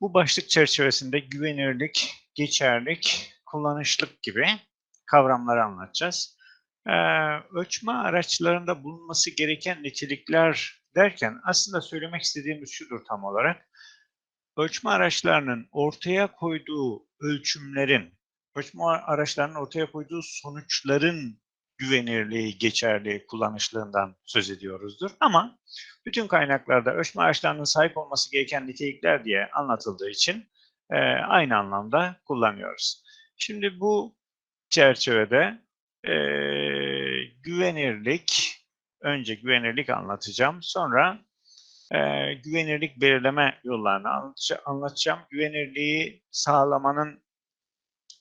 Bu başlık çerçevesinde güvenirlik, geçerlik, kullanışlık gibi kavramları anlatacağız. Ee, ölçme araçlarında bulunması gereken nitelikler derken aslında söylemek istediğimiz şudur tam olarak. Ölçme araçlarının ortaya koyduğu ölçümlerin, ölçme araçlarının ortaya koyduğu sonuçların güvenirliği, geçerliği, kullanışlığından söz ediyoruzdur. Ama bütün kaynaklarda ölçme araçlarının sahip olması gereken nitelikler diye anlatıldığı için e, aynı anlamda kullanıyoruz. Şimdi bu çerçevede e, güvenirlik, önce güvenirlik anlatacağım. Sonra e, güvenirlik belirleme yollarını anlatacağım. Güvenirliği sağlamanın,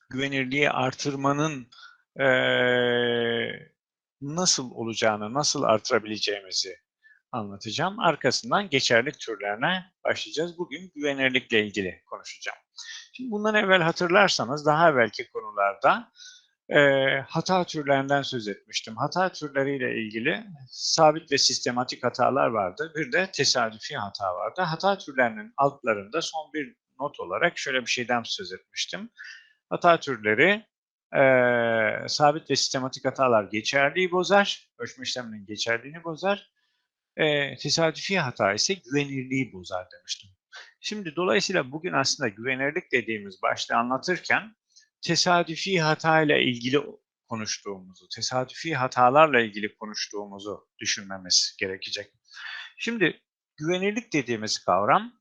güvenirliği artırmanın nasıl olacağını, nasıl artırabileceğimizi anlatacağım. Arkasından geçerlik türlerine başlayacağız. Bugün güvenirlikle ilgili konuşacağım. Şimdi bundan evvel hatırlarsanız daha evvelki konularda e, hata türlerinden söz etmiştim. Hata türleriyle ilgili sabit ve sistematik hatalar vardı. Bir de tesadüfi hata vardı. Hata türlerinin altlarında son bir not olarak şöyle bir şeyden söz etmiştim. Hata türleri e, sabit ve sistematik hatalar geçerliği bozar, ölçme işleminin geçerliğini bozar. E, tesadüfi hata ise güvenirliği bozar demiştim. Şimdi dolayısıyla bugün aslında güvenirlik dediğimiz başlığı anlatırken tesadüfi hata ile ilgili konuştuğumuzu, tesadüfi hatalarla ilgili konuştuğumuzu düşünmemiz gerekecek. Şimdi güvenirlik dediğimiz kavram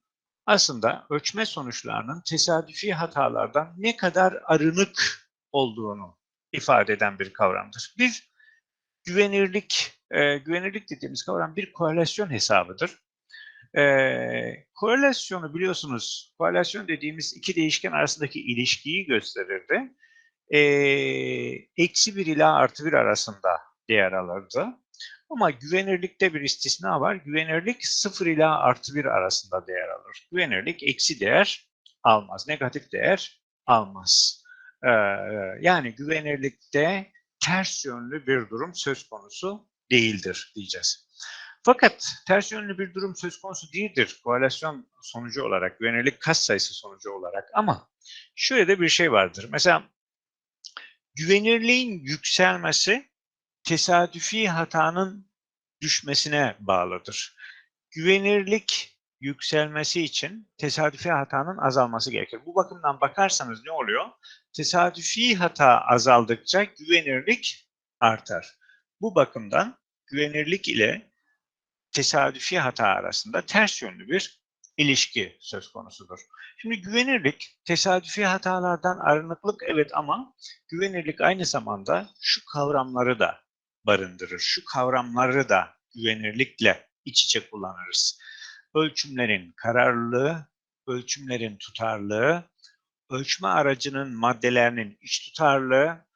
aslında ölçme sonuçlarının tesadüfi hatalardan ne kadar arınık olduğunu ifade eden bir kavramdır. Bir güvenirlik, e, güvenirlik dediğimiz kavram bir korelasyon hesabıdır. E, korelasyonu biliyorsunuz, korelasyon dediğimiz iki değişken arasındaki ilişkiyi gösterirdi. E, eksi 1 ila artı 1 arasında değer alırdı. Ama güvenirlikte bir istisna var. Güvenirlik 0 ila artı 1 arasında değer alır. Güvenirlik eksi değer almaz, negatif değer almaz. Ee, yani güvenirlikte ters yönlü bir durum söz konusu değildir diyeceğiz. Fakat ters yönlü bir durum söz konusu değildir korelasyon sonucu olarak, güvenirlik kas sayısı sonucu olarak ama şöyle de bir şey vardır. Mesela güvenirliğin yükselmesi tesadüfi hatanın düşmesine bağlıdır. Güvenirlik yükselmesi için tesadüfi hatanın azalması gerekir. Bu bakımdan bakarsanız ne oluyor? Tesadüfi hata azaldıkça güvenirlik artar. Bu bakımdan güvenirlik ile tesadüfi hata arasında ters yönlü bir ilişki söz konusudur. Şimdi güvenirlik, tesadüfi hatalardan arınıklık evet ama güvenirlik aynı zamanda şu kavramları da barındırır. Şu kavramları da güvenirlikle iç içe kullanırız ölçümlerin kararlılığı, ölçümlerin tutarlığı, ölçme aracının maddelerinin iç tutarlığı,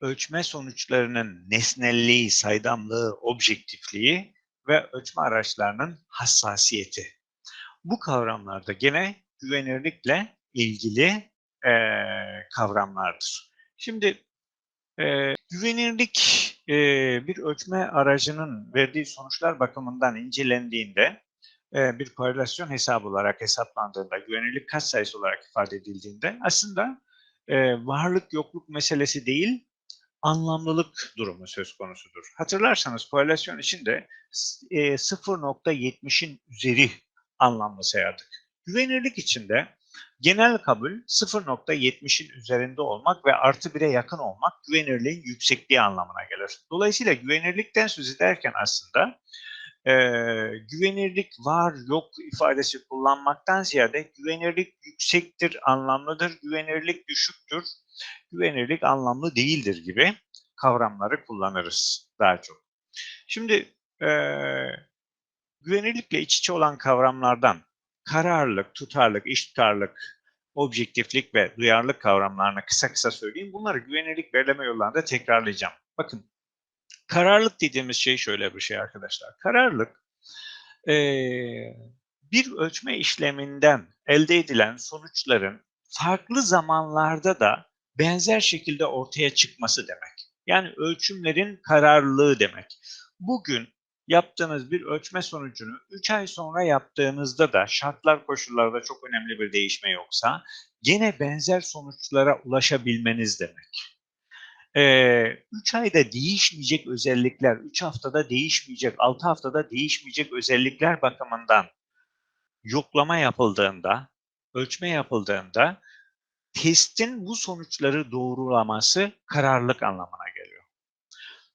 ölçme sonuçlarının nesnelliği, saydamlığı, objektifliği ve ölçme araçlarının hassasiyeti. Bu kavramlarda gene güvenirlikle ilgili e, kavramlardır. Şimdi e, güvenirlik e, bir ölçme aracının verdiği sonuçlar bakımından incelendiğinde bir korelasyon hesabı olarak hesaplandığında, güvenilirlik sayısı olarak ifade edildiğinde aslında e, varlık yokluk meselesi değil, anlamlılık durumu söz konusudur. Hatırlarsanız korelasyon içinde e, 0.70'in üzeri anlamlı sayardık. Güvenirlik içinde genel kabul 0.70'in üzerinde olmak ve artı 1'e yakın olmak güvenirliğin yüksekliği anlamına gelir. Dolayısıyla güvenirlikten söz ederken aslında e, güvenirlik var yok ifadesi kullanmaktan ziyade güvenirlik yüksektir, anlamlıdır, güvenirlik düşüktür, güvenirlik anlamlı değildir gibi kavramları kullanırız daha çok. Şimdi e, güvenirlikle iç içe olan kavramlardan kararlılık, tutarlık, iş tutarlık, objektiflik ve duyarlılık kavramlarını kısa kısa söyleyeyim. Bunları güvenirlik belirleme yollarında tekrarlayacağım. Bakın Kararlılık dediğimiz şey şöyle bir şey arkadaşlar. Kararlılık bir ölçme işleminden elde edilen sonuçların farklı zamanlarda da benzer şekilde ortaya çıkması demek. Yani ölçümlerin kararlılığı demek. Bugün yaptığınız bir ölçme sonucunu 3 ay sonra yaptığınızda da şartlar koşullarda çok önemli bir değişme yoksa gene benzer sonuçlara ulaşabilmeniz demek. 3 ayda değişmeyecek özellikler, 3 haftada değişmeyecek, 6 haftada değişmeyecek özellikler bakımından yoklama yapıldığında, ölçme yapıldığında testin bu sonuçları doğrulaması kararlılık anlamına geliyor.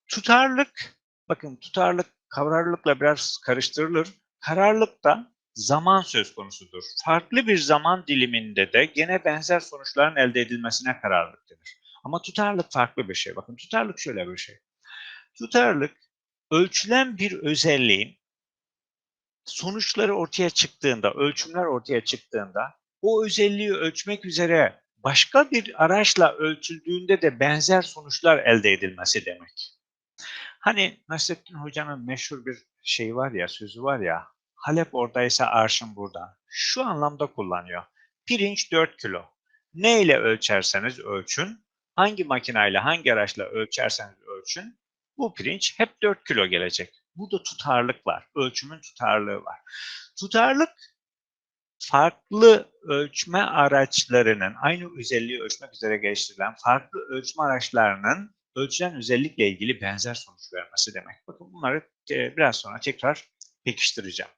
Tutarlık, bakın tutarlık kavrarlıkla biraz karıştırılır. Kararlılık da zaman söz konusudur. Farklı bir zaman diliminde de gene benzer sonuçların elde edilmesine kararlılık denir. Ama tutarlık farklı bir şey. Bakın tutarlık şöyle bir şey. Tutarlık ölçülen bir özelliğin sonuçları ortaya çıktığında, ölçümler ortaya çıktığında o özelliği ölçmek üzere başka bir araçla ölçüldüğünde de benzer sonuçlar elde edilmesi demek. Hani Nasrettin Hoca'nın meşhur bir şey var ya, sözü var ya, Halep oradaysa arşın burada. Şu anlamda kullanıyor. Pirinç 4 kilo. Ne ile ölçerseniz ölçün, hangi makinayla, hangi araçla ölçerseniz ölçün, bu pirinç hep 4 kilo gelecek. Burada tutarlık var, ölçümün tutarlığı var. Tutarlık farklı ölçme araçlarının, aynı özelliği ölçmek üzere geliştirilen farklı ölçme araçlarının ölçülen özellikle ilgili benzer sonuç vermesi demek. Bakın bunları e, biraz sonra tekrar pekiştireceğim.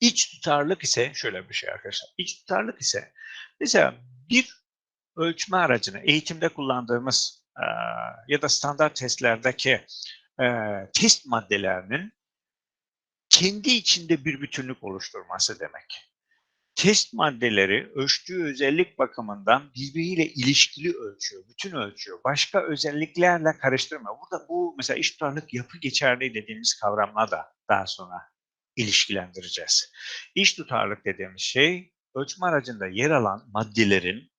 İç tutarlık ise şöyle bir şey arkadaşlar. İç tutarlık ise mesela bir ölçme aracını eğitimde kullandığımız e, ya da standart testlerdeki e, test maddelerinin kendi içinde bir bütünlük oluşturması demek test maddeleri ölçtüğü özellik bakımından birbiriyle ilişkili ölçüyor, bütün ölçüyor. Başka özelliklerle karıştırmıyor. Burada bu mesela iş tutarlık yapı geçerli dediğimiz kavramla da daha sonra ilişkilendireceğiz. İş tutarlık dediğimiz şey ölçme aracında yer alan maddelerin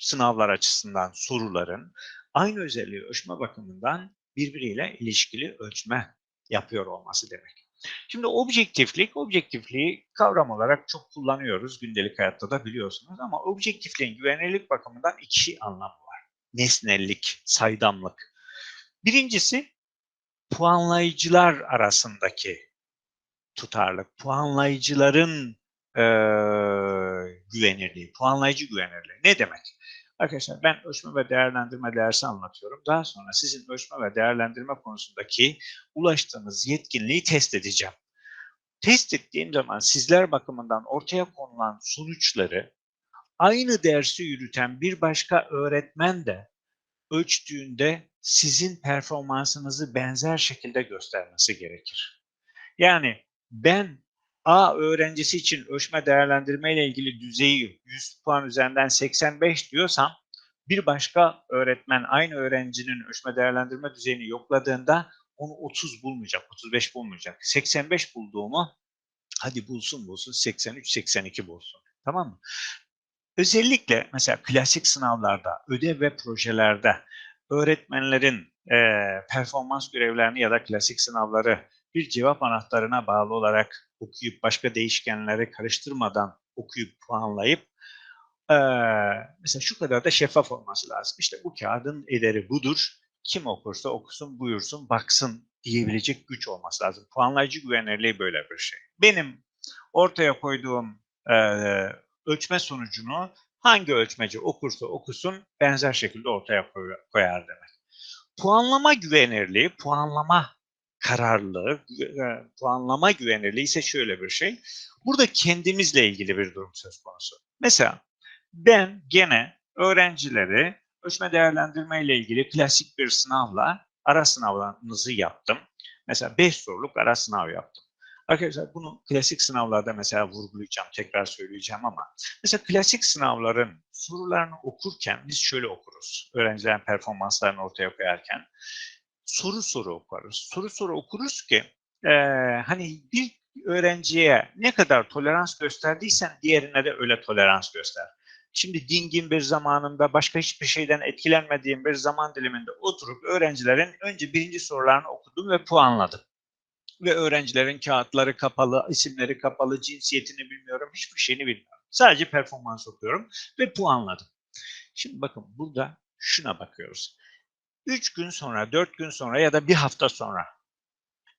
sınavlar açısından soruların aynı özelliği ölçme bakımından birbiriyle ilişkili ölçme yapıyor olması demek. Şimdi objektiflik, objektifliği kavram olarak çok kullanıyoruz gündelik hayatta da biliyorsunuz ama objektifliğin güvenilirlik bakımından iki anlamı var. Nesnellik, saydamlık. Birincisi puanlayıcılar arasındaki tutarlık, puanlayıcıların e, güvenirliği, puanlayıcı güvenirliği. Ne demek? Arkadaşlar ben ölçme ve değerlendirme dersi anlatıyorum. Daha sonra sizin ölçme ve değerlendirme konusundaki ulaştığınız yetkinliği test edeceğim. Test ettiğim zaman sizler bakımından ortaya konulan sonuçları aynı dersi yürüten bir başka öğretmen de ölçtüğünde sizin performansınızı benzer şekilde göstermesi gerekir. Yani ben A öğrencisi için ölçme değerlendirme ile ilgili düzeyi 100 puan üzerinden 85 diyorsam bir başka öğretmen aynı öğrencinin ölçme değerlendirme düzeyini yokladığında onu 30 bulmayacak, 35 bulmayacak. 85 bulduğumu hadi bulsun bulsun 83-82 bulsun. Tamam mı? Özellikle mesela klasik sınavlarda, ödev ve projelerde öğretmenlerin e, performans görevlerini ya da klasik sınavları bir cevap anahtarına bağlı olarak okuyup başka değişkenleri karıştırmadan okuyup puanlayıp mesela şu kadar da şeffaf olması lazım. İşte bu kağıdın ederi budur. Kim okursa okusun, buyursun, baksın diyebilecek güç olması lazım. Puanlayıcı güvenirliği böyle bir şey. Benim ortaya koyduğum e, ölçme sonucunu hangi ölçmeci okursa okusun benzer şekilde ortaya koyar demek. Puanlama güvenirliği, puanlama kararlılığı, e, puanlama güvenirliği ise şöyle bir şey. Burada kendimizle ilgili bir durum söz konusu. Mesela ben gene öğrencileri ölçme değerlendirme ile ilgili klasik bir sınavla ara sınavlarınızı yaptım. Mesela 5 soruluk ara sınav yaptım. Arkadaşlar bunu klasik sınavlarda mesela vurgulayacağım, tekrar söyleyeceğim ama mesela klasik sınavların sorularını okurken biz şöyle okuruz. Öğrencilerin performanslarını ortaya koyarken soru soru okuruz. Soru soru okuruz ki e, hani bir öğrenciye ne kadar tolerans gösterdiysen diğerine de öyle tolerans göster. Şimdi dingin bir zamanında başka hiçbir şeyden etkilenmediğim bir zaman diliminde oturup öğrencilerin önce birinci sorularını okudum ve puanladım. Ve öğrencilerin kağıtları kapalı, isimleri kapalı, cinsiyetini bilmiyorum, hiçbir şeyini bilmiyorum. Sadece performans okuyorum ve puanladım. Şimdi bakın burada şuna bakıyoruz. 3 gün sonra, 4 gün sonra ya da bir hafta sonra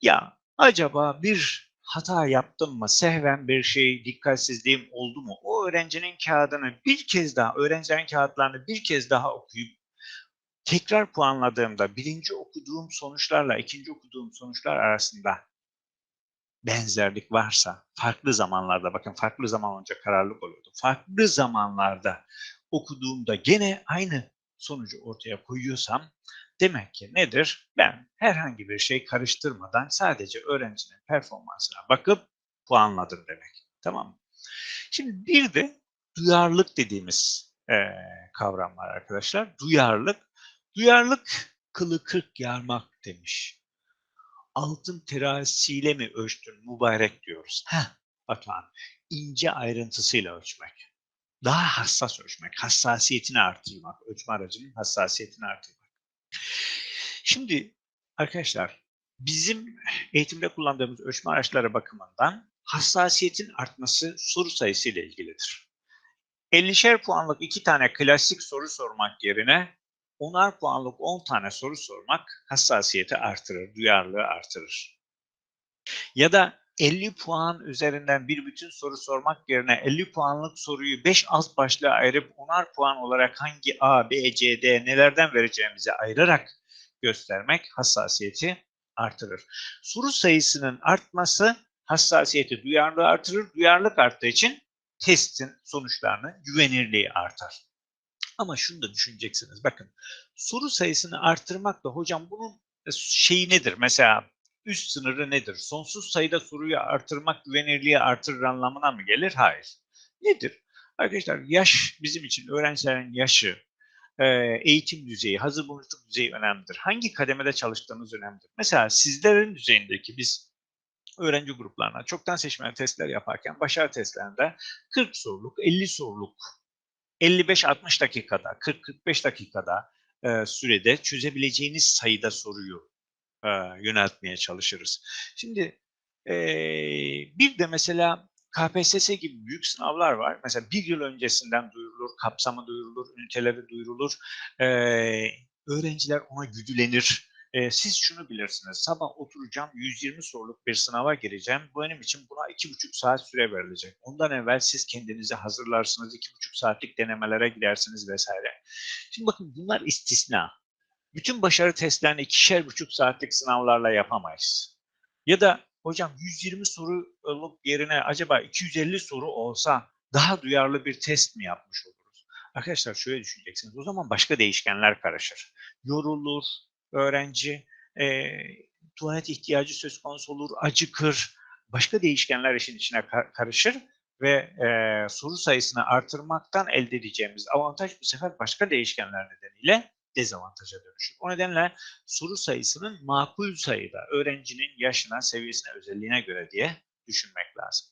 Ya acaba bir hata yaptım mı, sehven bir şey, dikkatsizliğim oldu mu? O öğrencinin kağıdını bir kez daha, öğrencilerin kağıtlarını bir kez daha okuyup tekrar puanladığımda birinci okuduğum sonuçlarla ikinci okuduğum sonuçlar arasında benzerlik varsa, farklı zamanlarda, bakın farklı zaman olunca kararlılık oluyordu. Farklı zamanlarda okuduğumda gene aynı sonucu ortaya koyuyorsam demek ki nedir? Ben herhangi bir şey karıştırmadan sadece öğrencinin performansına bakıp puanladım demek. Tamam mı? Şimdi bir de duyarlılık dediğimiz e, kavram var arkadaşlar. Duyarlılık. Duyarlılık kılı kırk yarmak demiş. Altın terazisiyle mi ölçtün mübarek diyoruz. Heh, Batuhan. ince ayrıntısıyla ölçmek. Daha hassas ölçmek, hassasiyetini artırmak, ölçme aracının hassasiyetini artırmak. Şimdi arkadaşlar bizim eğitimde kullandığımız ölçme araçları bakımından hassasiyetin artması soru sayısı ile ilgilidir. 50'şer puanlık iki tane klasik soru sormak yerine 10'ar puanlık 10 tane soru sormak hassasiyeti artırır, duyarlılığı artırır. Ya da 50 puan üzerinden bir bütün soru sormak yerine 50 puanlık soruyu 5 alt başlığa ayırıp 10'ar puan olarak hangi A, B, C, D nelerden vereceğimizi ayırarak göstermek hassasiyeti artırır. Soru sayısının artması hassasiyeti, duyarlılığı artırır. Duyarlılık arttığı için testin sonuçlarının güvenirliği artar. Ama şunu da düşüneceksiniz. Bakın soru sayısını arttırmak da hocam bunun şeyi nedir? Mesela üst sınırı nedir? Sonsuz sayıda soruyu artırmak güvenirliği artırır anlamına mı gelir? Hayır. Nedir? Arkadaşlar yaş bizim için öğrencilerin yaşı, eğitim düzeyi, hazır bulunuşluk düzeyi önemlidir. Hangi kademede çalıştığınız önemlidir. Mesela sizlerin düzeyindeki biz öğrenci gruplarına çoktan seçmeli testler yaparken başarı testlerinde 40 soruluk, 50 soruluk 55-60 dakikada, 40-45 dakikada e, sürede çözebileceğiniz sayıda soruyu e, yöneltmeye çalışırız. Şimdi e, bir de mesela KPSS gibi büyük sınavlar var. Mesela bir yıl öncesinden duyurulur, kapsamı duyurulur, üniteleri duyurulur. E, öğrenciler ona güdülenir. E, siz şunu bilirsiniz, sabah oturacağım 120 soruluk bir sınava gireceğim. Bu benim için buna 2,5 saat süre verilecek. Ondan evvel siz kendinizi hazırlarsınız, 2,5 saatlik denemelere gidersiniz vesaire. Şimdi bakın bunlar istisna. Bütün başarı testlerini ikişer buçuk saatlik sınavlarla yapamayız. Ya da hocam 120 soru olup yerine acaba 250 soru olsa daha duyarlı bir test mi yapmış oluruz? Arkadaşlar şöyle düşüneceksiniz. O zaman başka değişkenler karışır. Yorulur, öğrenci e, tuvalet ihtiyacı söz konusu olur, acıkır, başka değişkenler işin içine karışır ve e, soru sayısını artırmaktan elde edeceğimiz avantaj bu sefer başka değişkenler nedeniyle dezavantaja dönüşür. O nedenle soru sayısının makul sayıda öğrencinin yaşına, seviyesine, özelliğine göre diye düşünmek lazım.